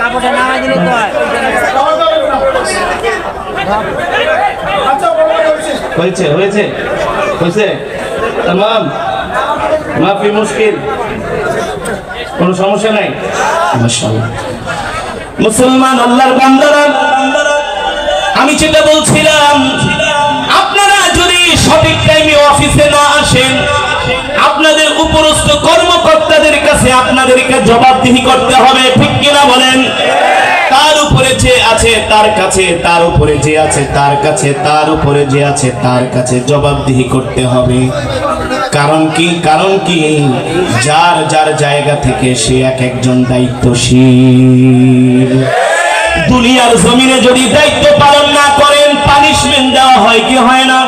কাপড়টা নামাই দিলে তো হয়েছে হয়েছে হয়েছে। তামাম মাফি মুশকিল। কোনো সমস্যা নাই? মুসলমান, আল্লাহর বান্দারা, আমি যেটা বলছিলাম কাছে আপনাদেরকে জবাবদিহি করতে হবে, ঠিক কিনা বলেন? তার উপরে যে আছে, তার কাছে, তার উপরে যে আছে, তার কাছে, তার উপরে যে আছে, তার কাছে জবাবদিহি করতে হবে। কারণ কি? কারণ কি? যার যার জায়গা থেকে সে এক একজন দায়িত্বশীল। দুনিয়ার জমিনে যদি দায়িত্ব পালন না করেন পানিশমেন্ট দেওয়া হয় কি হয় না?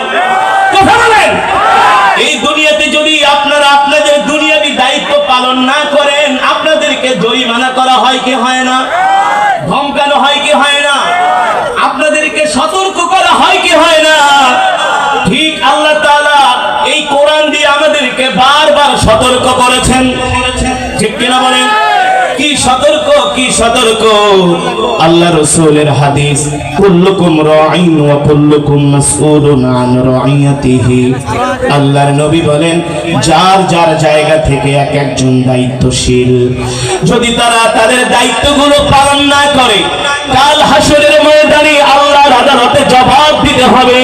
হয় কি হয় না? ধমকানো হয় কি হয় না? আপনাদেরকে সতর্ক করা হয় কি হয় না? ঠিক আল্লাহ তাআলা এই কোরআন দিয়ে আমাদেরকে বারবার সতর্ক করেছেন। ঠিক কিনা বলেন? সতর্ক, কি সতর্ক? আল্লাহ রসুলের হাদিস, কুল্লুকুম রাঈন ওয়া কুল্লুকুম মাসউলুন আন রাইয়াতিহি আল্লাহর নবী বলেন, যার যার জায়গা থেকে এক একজন দায়িত্বশীল। যদি তারা তাদের দায়িত্বগুলো পালন না করে, কাল হাসরের ময়দানে আল্লাহর আদালতে জবাব দিতে হবে।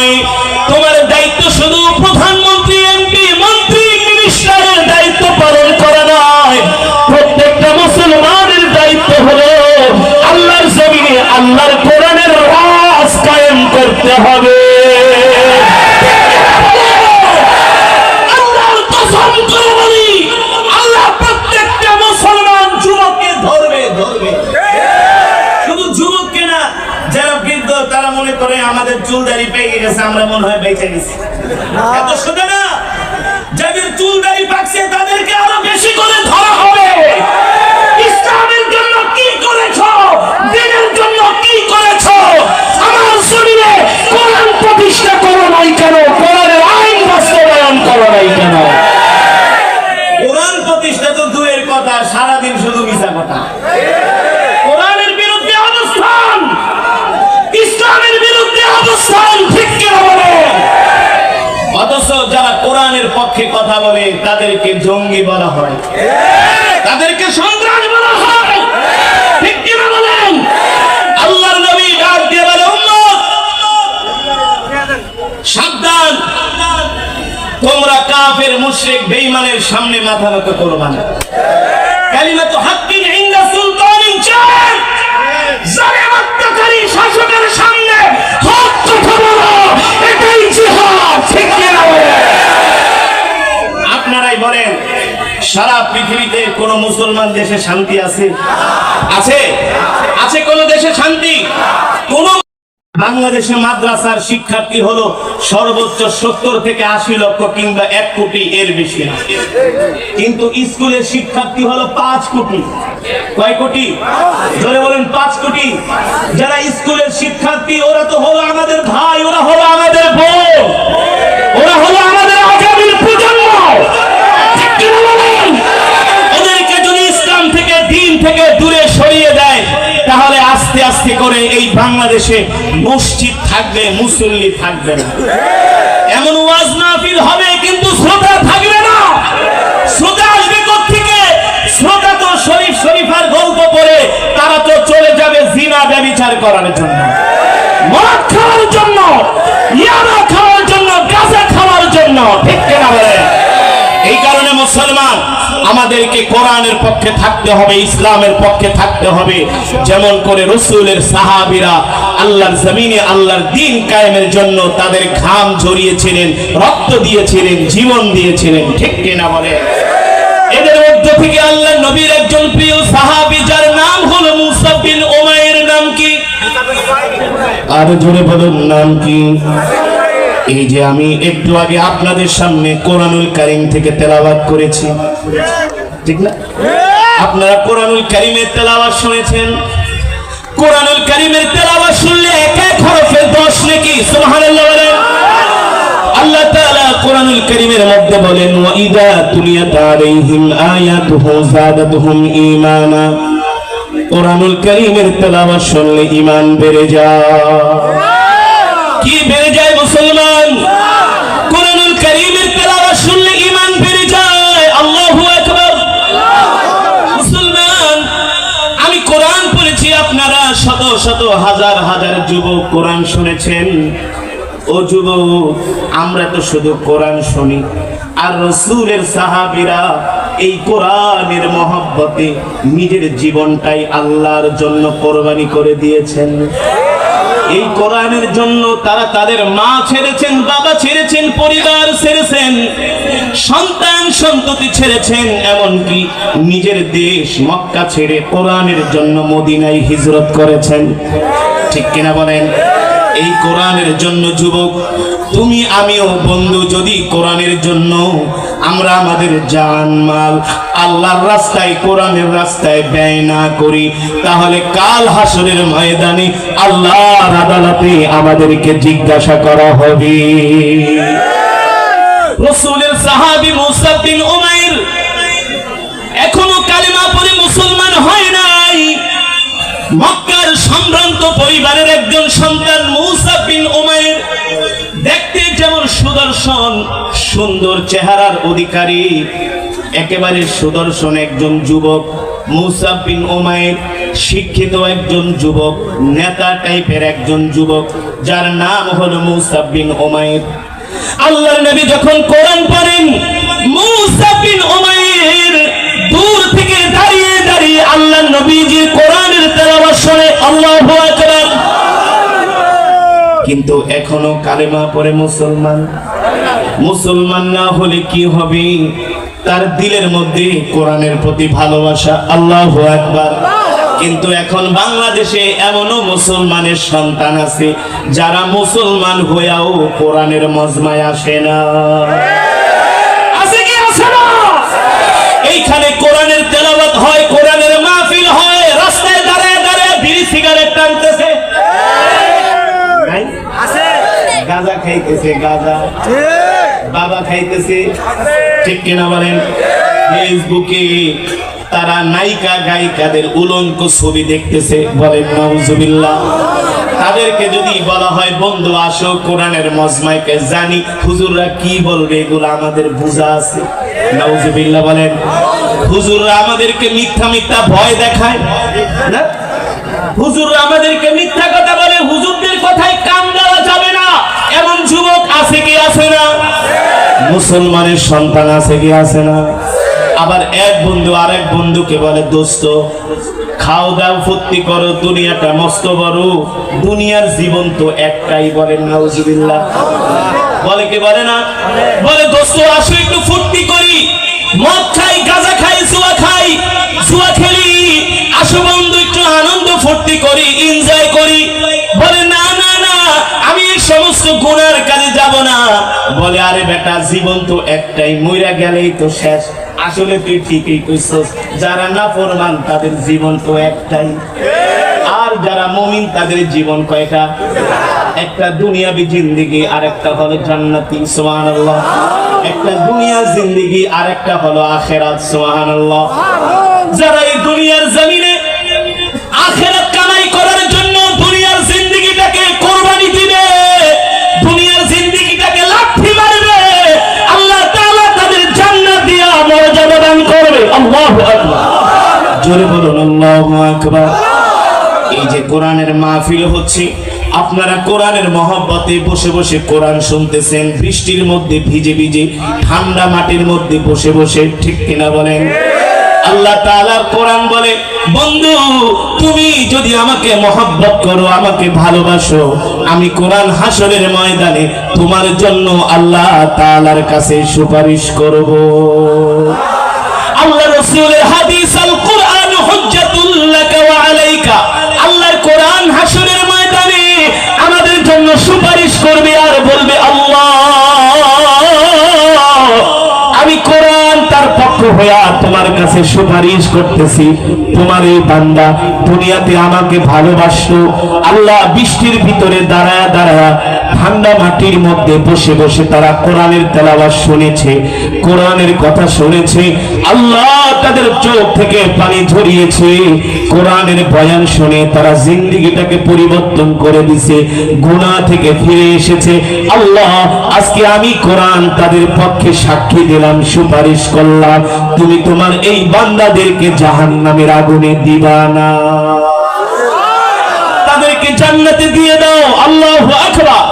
নয়। তোমার দায়িত্ব শুধু প্রধানমন্ত্রী, এমপি, মন্ত্রী, মিনিস্টারের দায়িত্ব পালন করা নয়। প্রত্যেকটা মুসলমানের দায়িত্ব হলো আল্লাহর জমিনে, আল্লাহর কোরআনের রাজ কায়েম করতে হবে। আমরা মনে হয় বেঁচে গেছি। এত শুধু না? যাদের চুল দাড়ি পাকছে তাদেরকে জঙ্গি বলা হয়। তাদেরকে সন্ত্রাস বলা হয়। ঠিক কিনা বলেন? আল্লাহর নবী ডাক দিয়ে বলে সাবধান। তোমরা কাফের, মুশরিক, বেঈমানের সামনে মাথা নত করবা না। কালিমা তো ইনদা সারা পৃথিবীতে কোন মুসলমান দেশে শান্তি আছে? আছে। আছে কোন দেশে শান্তি? কোন বাংলাদেশে মাদ্রাসার শিক্ষার্থী হলো সর্বোচ্চ সত্তর থেকে আশি লক্ষ কিংবা এক কোটি এর বেশি কিন্তু স্কুলের শিক্ষার্থী হলো পাঁচ কোটি। কয় কোটি? ধরে বলেন, পাঁচ কোটি। যারা স্কুলের শিক্ষার্থী, ওরা তো হলো আমাদের ভাই, ওরা হলো আমাদের বোন। ওরা হলো আমাদের আগামীর প্রজন্ম ঠিক কি না বলেন? ওদেরকে যদি ইসলাম থেকে দিন থেকে দূরে সরিয়ে দেয় তাহলে আস্তে আস্তে করে এই বাংলাদেশে মসজিদ থাকবে, মুসল্লি থাকবে না। এমন ওয়াজ মাহফিল হবে, কিন্তু শ্রোতা থাকবে না। শ্রোতা আসবে থেকে শ্রোতা তো শরীফ শরীফার গল্প পড়ে, তারা তো চলে যাবে জিনা ব্যবিচার করার জন্য। মদ খাওয়ার জন্য, ইয়াবা খাওয়ার জন্য, গাঁজা খাওয়ার জন্য, ঠিক কিনা কারণে মুসলমান, আমাদেরকে কোরআনের পক্ষে থাকতে হবে, ইসলামের পক্ষে থাকতে হবে। যেমন করে রসুলের সাহাবিরা আল্লাহর জমিনে আল্লাহর দিন কায়েমের জন্য তাদের ঘাম ঝরিয়েছিলেন, রক্ত দিয়েছিলেন, জীবন দিয়েছিলেন। ঠিক কিনা বলে? এদের মধ্য থেকে আল্লাহ নবীর একজন প্রিয় সাহাবি, যার নাম হলো মুসা বিন ওমায়ের নাম কি? আর জোরে বলুন, নাম কি? এই যে আমি একটু আগে আপনাদের সামনে কোরআনুল কারিম থেকে তেলাওয়াত করেছি। ঠিক না? আপনারা কোরআনুল কারিমের তেলাওয়াত শুনেছেন? কোরআনুল কারিমের তেলাওয়াত শুনলে এক এক হরফে দশ নাকি? সুবহানাল্লাহ আল্লাহ তাআলা কোরআনুল কারীমের মধ্যে বলেন, ওয়া ইদা তুলিয়াত আলাইহিম আয়াতুহু যাদাতুহুম ঈমানা। কোরআনুল কারীমের তেলাওয়াত শুনলে ঈমান বেড়ে যায়। কি বেড়ে যায়? মুসলমান, কোরআনুল কারীমের তেলাওয়াত শুনলে ঈমান বেড়ে যায়। আল্লাহু আকবার। মুসলমান, আমি কোরআন পড়েছি, আপনারা শত শত হাজার হাজার যুবক কোরআন শুনেছেন। ও যুবক, আমরা তো শুধু কোরআন শুনি। আর রসুলের সাহাবীরা এই কোরআনের মহব্বতে নিজের জীবনটাই আল্লাহর জন্য কোরবানি করে দিয়েছেন। এই কোরআনের জন্য তারা তাদের মা ছেড়েছেন, বাবা ছেড়েছেন, পরিবার ছেড়েছেন, সন্তান সন্ততি ছেড়েছেন, এমনকি নিজের দেশ মক্কা ছেড়ে কোরআনের জন্য মদিনায় হিজরত করেছেন। ঠিক কিনা বলেন? এই কোরআনের জন্য যুবক, তুমি, আমিও বন্ধু যদি কোরআনের জন্য, আমরা আমাদের জান মাল আল্লাহর রাস্তায়, কোরআনের রাস্তায় ব্যয় না করি। তাহলে কাল হাসরের ময়দানে আল্লাহর আদালতে আমাদেরকে জিজ্ঞাসা করা হবে। রসুলের সাহাবী মুসা বিন উমাইর এখনও কালিমা পড়ে মুসলমান হয় নাই। মক্কার সম্ভ্রান্ত পরিবারের একজন সন্তান মুসা বিন উমাইর দেখতে যেমন সুদর্শন, সুন্দর চেহারার অধিকারী। একেবারে সুদর্শন একজন যুবক, মুসা বিন উমাইর শিক্ষিত একজন যুবক, নেতা টাইপের একজন যুবক, যার নাম হলো মুসা বিন উমাইর। আল্লাহর নবী যখন কোরআন পড়েন, মুসা বিন উমাইর কিন্তু এখনও কালেমা পরে মুসলমান। মুসলমান না হলে কি হবে? তার দিলের মধ্যে কোরআনের প্রতি ভালোবাসা, আল্লাহ একবার কিন্তু এখন বাংলাদেশে এমনও মুসলমানের সন্তান আছে, যারা মুসলমান হইয়াও কোরআনের মজমায় আসে না আছে কি আছে না এইখানে কোরআনের তেলাওয়াত হয় কোরআনের মাহফিল হয় রাস্তায় দাঁড়ায় দাঁড়ায় বিড়ি সিগারেট টানতেছে নাই? গাঁজা খাইতেছে গাঁজা বাবা খাইতেছে। ঠিক কিনা বলেন? ফেসবুকে তারা নায়িকা, গায়িকাদের উলঙ্ক ছবি দেখতেছে বলেন নওজুবিল্লাহ তাদেরকে যদি বলা হয়, বন্ধু, আসো, কোরআনের মজমাইকে জানি। হুজুররা কি বলবে? এগুলো আমাদের বুঝা আছে। নওজুবিল্লাহ বলেন, হুজুররা আমাদেরকে মিথ্যা মিথ্যা ভয় দেখায়। না? হুজুররা আমাদেরকে মিথ্যা কথা বলে, হুজুরদের কথায় মুসলমানের সন্তান আছে কি আছে না? আবার এক বন্ধু আরেক বন্ধুকে বলে, দোস্ত, খাও দাও, ফুর্তি করো, দুনিয়াটা মস্ত বড়। দুনিয়ার জীবন তো একটাই বলে, নাউজুবিল্লাহ। বলে কে বলে না? বলে, দোস্ত, আসো একটু ফুর্তি করি। মদ খাই, গাঁজা বেটা, জীবন তো একটাই, মইরা গেলেই তো শেষ। আসলে তুই ঠিকই কইছস, যারা না ফরমান তাদের জীবন তো একটাই। আর যারা মমিন, তাদের জীবন কয়টা? একটা দুনিয়াবি জিন্দিগি আর একটা হলো জান্নাতি, সুবহানাল্লাহ। একটা দুনিয়া জিন্দিগি আর একটা হলো আখেরাত, সুবহানাল্লাহ। যারা এই দুনিয়ার জমিনে জোরে বলুন, আল্লাহু আকবার। এই যে কোরআনের মাহফিল হচ্ছে, আপনারা কোরআনের মহব্বতে বসে বসে কোরআন শুনতেছেন, বৃষ্টির মধ্যে ভিজে ভিজে, ঠান্ডা মাটির মধ্যে বসে বসে, ঠিক কিনা বলেন? আল্লাহ তাআলার কোরআন বলে, বন্ধু, তুমি যদি আমাকে মহব্বত করো, আমাকে ভালোবাসো, আমি কোরআন হাসরের ময়দানে তোমার জন্য আল্লাহ তাআলার কাছে সুপারিশ করব। আল্লাহ রাসূলের হাদিস আল করবে আর হইয়া তোমার কাছে সুপারিশ করতেছি। তোমার এই বান্দা দুনিয়াতে আমাকে ভালোবাসতো। আল্লাহ বৃষ্টির ভিতরে দাঁড়ায় দাঁড়ায় ঠান্ডা মাটির মধ্যে বসে বসে তারা কোরআনের তেলাওয়াত শুনেছে, কোরআনের কথা শুনেছে। আল্লাহ তাদের চোখ থেকে পানি ঝরিয়েছে। কোরআনের বয়ান শুনে তারা জিন্দিগিটাকে পরিবর্তন করে দিছে, গুনাহ থেকে ফিরে এসেছে। আল্লাহ, আজকে আমি কোরআন তাদের পক্ষে সাক্ষী দিলাম, সুপারিশ করলাম। তুমি তোমার এই বান্দাদেরকে জাহান নামের আগুনে দিবা না। তাদেরকে জান্নাতে দিয়ে দাও। আল্লাহ আকবার।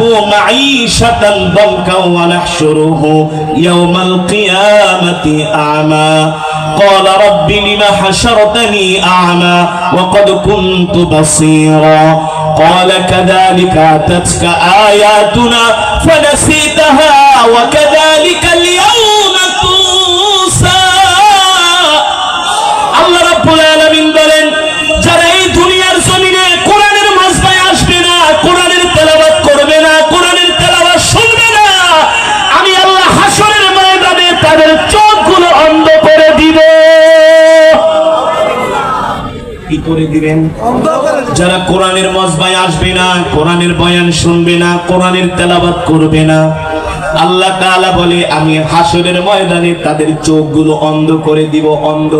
نحمده معيشة ضنكا ونحشره يوم القيامة أعمى. قال رب لما حشرتني أعمى وقد كنت بصيرا. قال كذلك أتتك آياتنا فنسيتها وكذلك اليوم দিবেন। যারা কোরআনের মজবায় আসবে না, কোরআনের বয়ান শুনবে না, কোরআনের তেলাবাদ করবে না, আল্লাহ তাআলা বলে, আমি হাসরের ময়দানে তাদের চোখগুলো অন্ধ করে দিব, অন্ধ।